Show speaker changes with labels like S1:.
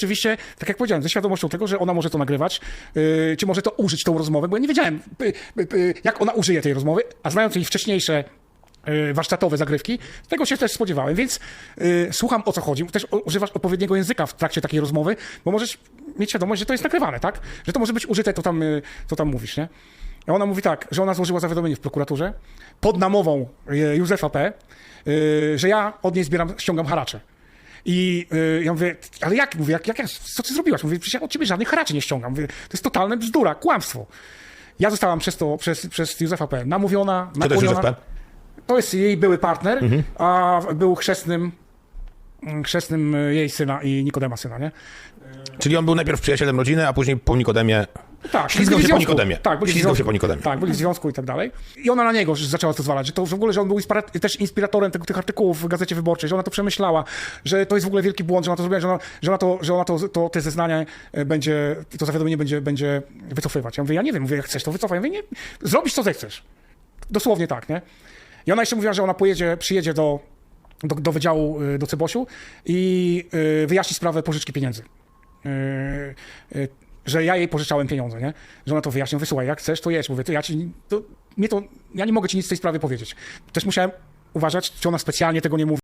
S1: oczywiście, tak jak powiedziałem, ze świadomością tego, że ona może to nagrywać, yy, czy może to użyć tą rozmowę, bo ja nie wiedziałem, y, y, y, jak ona użyje tej rozmowy, a znając jej wcześniejsze y, warsztatowe zagrywki, tego się też spodziewałem, więc y, słucham o co chodzi. Też używasz odpowiedniego języka w trakcie takiej rozmowy, bo możesz mieć świadomość, że to jest nagrywane, tak? Że to może być użyte, to tam, y, to tam mówisz, nie? I ona mówi tak, że ona złożyła zawiadomienie w prokuraturze pod namową y, Józefa P., y, że ja od niej zbieram, ściągam haracze. I y, ja mówię, ale jak? Mówię, jak, jak, ja- co ty zrobiłaś? Mówię, przecież ja od ciebie żadnych haraczy nie ściągam. Mówię, to jest totalne bzdura, kłamstwo. Ja zostałam przez to, przez, przez Józefa P. namówiona,
S2: to
S1: nakłoniona.
S2: P?
S1: To jest jej były partner, a był chrzestnym, chrzestnym jej syna i Nikodema syna, nie?
S2: Czyli on był najpierw przyjacielem rodziny, a później po Nikodemie.
S1: Tak,
S2: Ślizgał się po
S1: związku.
S2: Nikodemie.
S1: Tak,
S2: Ślizgał się po Nikodemie.
S1: Tak, byli w związku i tak dalej. I ona na niego zaczęła to zwalać, że to w ogóle, że on był też inspiratorem tego, tych artykułów w Gazecie Wyborczej, że ona to przemyślała, że to jest w ogóle wielki błąd, że ona to zrobiła, że ona, że ona, to, że ona to, to, te zeznania e, będzie, to zawiadomienie będzie, będzie wycofywać. Ja mówię, ja nie wiem, mówię, jak chcesz, to wycofaj. Ja mówię, nie, zrobisz co zechcesz. Dosłownie tak, nie? I ona jeszcze mówiła, że ona pojedzie, przyjedzie do, do, do wydziału, y, do Cebosiu i y, wyjaśni sprawę pożyczki pieniędzy. Y, y, że ja jej pożyczałem pieniądze, nie? Że ona to wyjaśnia, wysłuchaj, jak chcesz, to jedź. Mówię, to ja ci, to, mnie to, ja nie mogę ci nic w tej sprawie powiedzieć. Też musiałem uważać, czy ona specjalnie tego nie mówi.